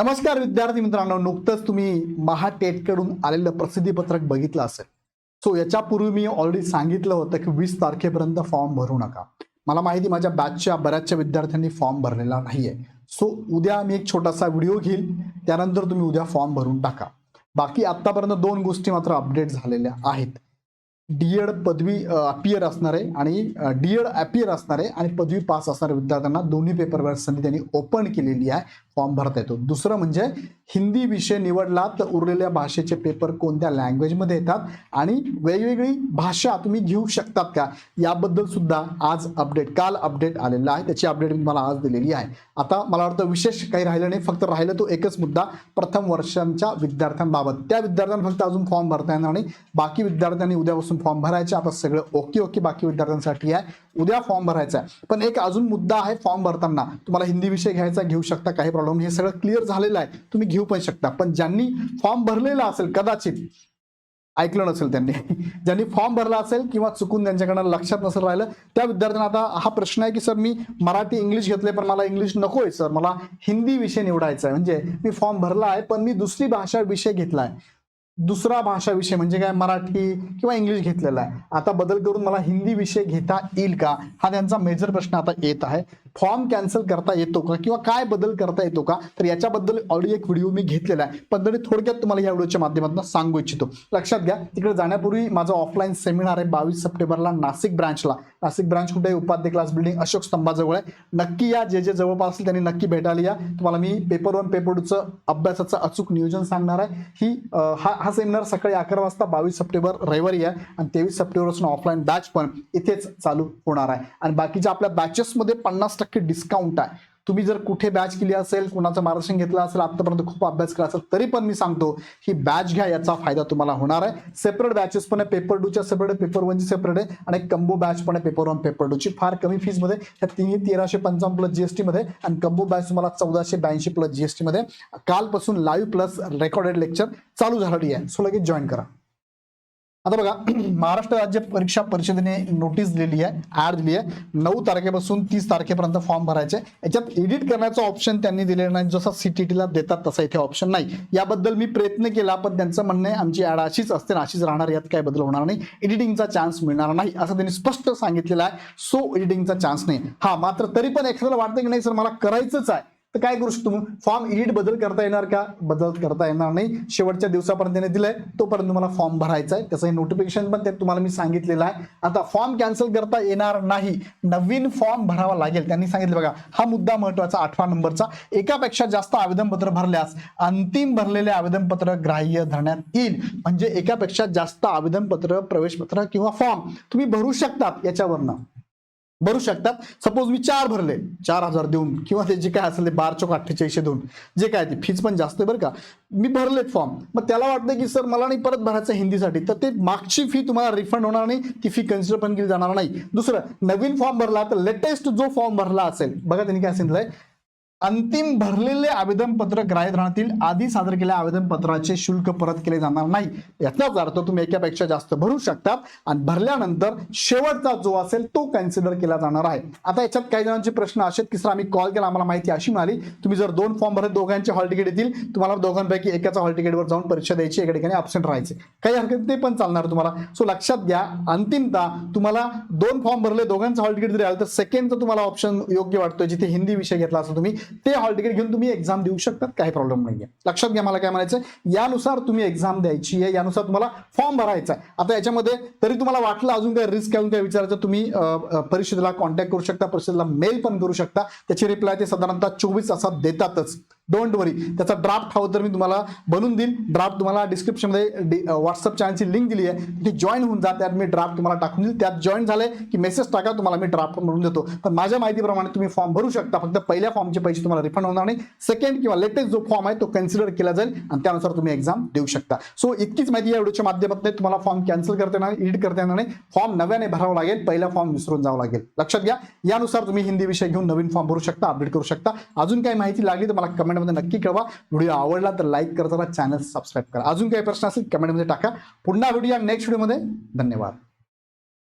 नमस्कार विद्यार्थी मित्रांनो नुकतंच तुम्ही महाटेटकडून आलेलं प्रसिद्धीपत्रक बघितलं असेल. सो याच्यापूर्वी मी ऑलरेडी सांगितलं होतं की वीस तारखेपर्यंत फॉर्म भरू नका. मला माहिती माझ्या बॅचच्या बऱ्याचशा विद्यार्थ्यांनी फॉर्म भरलेला नाहीये. सो उद्या मी एक छोटासा व्हिडिओ घेईल त्यानंतर तुम्ही उद्या फॉर्म भरून टाका. बाकी आत्तापर्यंत दोन गोष्टी मात्र अपडेट झालेल्या आहेत. डीएड पदवी अपियर असणारे आणि डीएड अपियर असणारे आणि पदवी पास असणाऱ्या विद्यार्थ्यांना दोन्ही पेपरवर संधी त्यांनी ओपन केलेली आहे. फॉर्म भरता येतो. दुसरं म्हणजे हिंदी विषय निवडला तर उरलेल्या भाषेचे पेपर कोणत्या लँग्वेजमध्ये येतात आणि वेगवेगळी भाषा तुम्ही घेऊ शकतात का? याबद्दल सुद्धा आज अपडेट काल अपडेट आलेला आहे. त्याची अपडेट मी मला आज दिलेली आहे. आता मला वाटतं विशेष काही राहिलं नाही फक्त राहिलं तो एकच मुद्दा प्रथम वर्षांच्या विद्यार्थ्यांबाबत. त्या विद्यार्थ्यांना फक्त अजून फॉर्म भरता येणार नाही. बाकी विद्यार्थ्यांनी उद्यापासून फॉर्म भरायचे. आता सगळं ओके ओके बाकी विद्यार्थ्यांसाठी आहे. उद्या फॉर्म भरायचा आहे. पण एक अजून मुद्दा आहे फॉर्म भरताना. तुम्हाला हिंदी विषय घ्यायचा घेऊ शकता काही प्रॉब्लेम नाही. हे सगळं क्लिअर झालेलं आहे. तुम्ही घेऊ पण शकता. पण ज्यांनी फॉर्म भरलेला असेल कदाचित ऐकलं नसेल त्यांनी ज्यांनी फॉर्म भरला असेल किंवा चुकून त्यांच्याकडनं लक्षात नसेल राहिलं त्या विद्यार्थ्यांना आता हा प्रश्न आहे की सर मी मराठी इंग्लिश घेतले पण मला इंग्लिश नको आहे सर. मला हिंदी विषय निवडायचा आहे. म्हणजे मी फॉर्म भरला आहे पण मी दुसरी भाषा विषय घेतला आहे. दुसरा भाषा विषय म्हणजे काय? मराठी किंवा इंग्लिश घेतलेला आहे. आता बदल करून मला हिंदी विषय घेता येईल का? हा त्यांचा मेजर प्रश्न आता येत आहे. फॉर्म कॅन्सल करता येतो का? किंवा काय बदल करता येतो का? तर याच्याबद्दल ऑडिओ एक व्हिडिओ मी घेतलेला आहे. पण तरी थोडक्यात तुम्हाला या व्हिडिओच्या माध्यमातून सांगू इच्छितो. लक्षात घ्या तिकडे जाण्यापूर्वी माझा ऑफलाईन सेमिनार आहे बावीस सप्टेंबरला नाशिक ब्रांचला नाशिक ब्रांच कुठे उपाध्य क्लास बिल्डिंग अशोक स्तंभाजवळ आहे. नक्की या जे जे जवळपास असेल त्यांनी नक्की भेटायला या. तुम्हाला मी पेपर वन पेपर टूचं अभ्यासाचं अचूक नियोजन सांगणार आहे. ही हा हा सेमिनार सकाळी अकरा वाजता बावीस सप्टेंबर रविवारी आहे. आणि तेवीस सप्टेंबरपासून ऑफलाईन बॅच पण इथेच चालू होणार आहे. आणि बाकीच्या आपल्या बॅचेसमध्ये पन्नास टक्के डिस्काउंट आहे. तुम्ही जर कुठे बॅच केली असेल कुणाचं मार्गदर्शन घेतलं असेल आतापर्यंत खूप अभ्यास केला असेल तरी पण मी सांगतो ही बॅच घ्या याचा फायदा तुम्हाला होणार आहे. सेपरेट बॅचेस पण आहे पेपर डूच्या सेपरेट आहे पेपर वनची सेपरेट आहे आणि कंबो बॅच पण आहे पेपर वन पेपर डूची फार कमी फीजमध्ये त्या तिन्ही तेराशे पंचावन्न प्लस जीएसटी मध्ये आणि कंबो बॅच तुम्हाला चौदाशे ब्याऐंशी प्लस जीएसटी मध्ये. कालपासून लाईव्ह प्लस रेकॉर्डेड लेक्चर चालू झालेली आहे. सो लगेच जॉईन करा. आता बघा महाराष्ट्र राज्य परीक्षा परिषदेने नोटीस दिलेली आहे ऍड दिली आहे. नऊ तारखेपासून तीस तारखेपर्यंत फॉर्म भरायचे याच्यात एडिट करण्याचा ऑप्शन त्यांनी दिलेला नाही. जसा सीटीटीला देतात तसा इथे ऑप्शन नाही. याबद्दल मी प्रयत्न केला पण त्यांचं म्हणणं आहे आमची ॲड अशीच असते अशीच राहणार यात काय बदल होणार नाही. एडिटिंगचा चान्स मिळणार नाही असं त्यांनी स्पष्ट सांगितलेलं आहे. सो एडिटिंगचा चान्स नाही. हा मात्र तरी पण एखाद्याला वाटतं की नाही सर मला करायचंच आहे. तर काय करू शकतो फॉर्म एडिट बदल करता येणार का? बदल करता येणार नाही. शेवटच्या दिवसापर्यंत त्याने दिलंय. तोपर्यंत तुम्हाला फॉर्म भरायचा आहे. त्याचं नोटिफिकेशन पण ते तुम्हाला मी सांगितलेलं आहे. आता फॉर्म कॅन्सल करता येणार नाही. नवीन फॉर्म भरावा लागेल. त्यांनी सांगितलं बघा हा मुद्दा महत्त्वाचा आठवा नंबरचा. एकापेक्षा जास्त आवेदनपत्र भरल्यास अंतिम भरलेले आवेदनपत्र ग्राह्य धरण्यात येईल. म्हणजे एकापेक्षा जास्त आवेदनपत्र प्रवेशपत्र किंवा फॉर्म तुम्ही भरू शकतात याच्यावरनं. भरू शकतात. सपोज मी चार भरले चार हजार देऊन किंवा ते जे काय असेल ते बार चौक अठ्ठेचाळीसशे देऊन जे काय ते फीज पण जास्त आहे बरं का. मी भरलेत फॉर्म मग त्याला वाटतं की सर मला नाही परत भरायचं हिंदीसाठी. तर ते मागची फी तुम्हाला रिफंड होणार नाही ती फी कन्सिडर पण केली जाणार नाही. दुसरं नवीन फॉर्म भरला तर लेटेस्ट जो फॉर्म भरला असेल बघा त्यांनी काय सांगितलंय. अंतिम भरलेले आवेदनपत्र ग्राह्य राहतील आधी सादर केलेल्या आवेदनपत्राचे शुल्क परत केले जाणार नाही. याचाच अर्थ तुम्ही एकापेक्षा जास्त भरू शकतात आणि भरल्यानंतर शेवटचा जो असेल तो कन्सिडर केला जाणार आहे. आता याच्यात काही जणांचे प्रश्न असे आहेत की सर आम्ही कॉल केला आम्हाला माहिती अशी मिळाली तुम्ही जर दोन फॉर्म भरत दोघांचे हॉल तिकीट येतील तुम्हाला दोघांपैकी एकाचा हॉल तिकीटवर जाऊन परीक्षा द्यायची एका ठिकाणी अब्सेंट राहायचे काही हरकत ते पण चालणार तुम्हाला. सो लक्षात घ्या अंतिमतः तुम्हाला दोन फॉर्म भरले दोघांचं हॉल तिकीट जरी आलं तर सेकंडचं तुम्हाला ऑप्शन योग्य वाटतोय जिथे हिंदी विषय घेतला असेल तुम्ही ते हॉल तिकीट घेऊन तुम्ही एक्झाम देऊ शकतात काही प्रॉब्लेम नाहीये. लक्षात घ्या मला काय म्हणायचं यानुसार तुम्ही एक्झाम द्यायची आहे यानुसार तुम्हाला फॉर्म भरायचा आहे. आता याच्यामध्ये तरी तुम्हाला वाटलं अजून काय रिस्क अजून काय विचारायचं तुम्ही परिषदेला कॉन्टॅक्ट करू शकता परिषदेला मेल पण करू शकता. त्याची रिप्लाय ते साधारणतः चोवीस तासात देतातच. डोंट वरी त्याचा ड्राफ्ट हवं तर मी तुम्हाला बनवून देईन ड्राफ्ट तुम्हाला डिस्क्रिप्शनमध्ये व्हॉट्सअप चॅनलची लिंक दिली आहे. ती जॉईन होऊन जा त्यात मी ड्राफ्ट तुम्हाला टाकून देईल. त्यात जॉईन झाले की मेसेज टाका तुम्हाला मी ड्राफ्ट म्हणून देतो. पण माझ्या माहितीप्रमाणे तुम्ही फॉर्म भरू शकता. फक्त पहिल्या फॉर्मचे पैसे तुम्हाला रिफंड होणार नाही. सेकंड किंवा लेटेस्ट जो फॉर्म आहे तो कन्सिडर केला जाईल आणि त्यानुसार तुम्ही एक्झाम देऊ शकता. सो इतकीच माहिती या व्हिडिओच्या माध्यमातून तुम्हाला फॉर्म कॅन्सल करता येणार एडिट करता येणार नाही. फॉर्म नव्याने भरावा लागेल. पहिला फॉर्म विसरून जावं लागेल. लक्षात घ्या. यानुसार तुम्ही हिंदी विषय घेऊन नवीन फॉर्म भरू शकता अपडेट करू शकता. अजून काही माहिती लागली तर मला कमेंटमध्ये नक्की कळवा. व्हिडिओ आवडला तर लाईक करताना चॅनल सबस्क्राईब करा. अजून काही प्रश्न असेल कमेंटमध्ये टाका. पुन्हा व्हिडिओ नेक्स्ट व्हिडिओमध्ये धन्यवाद.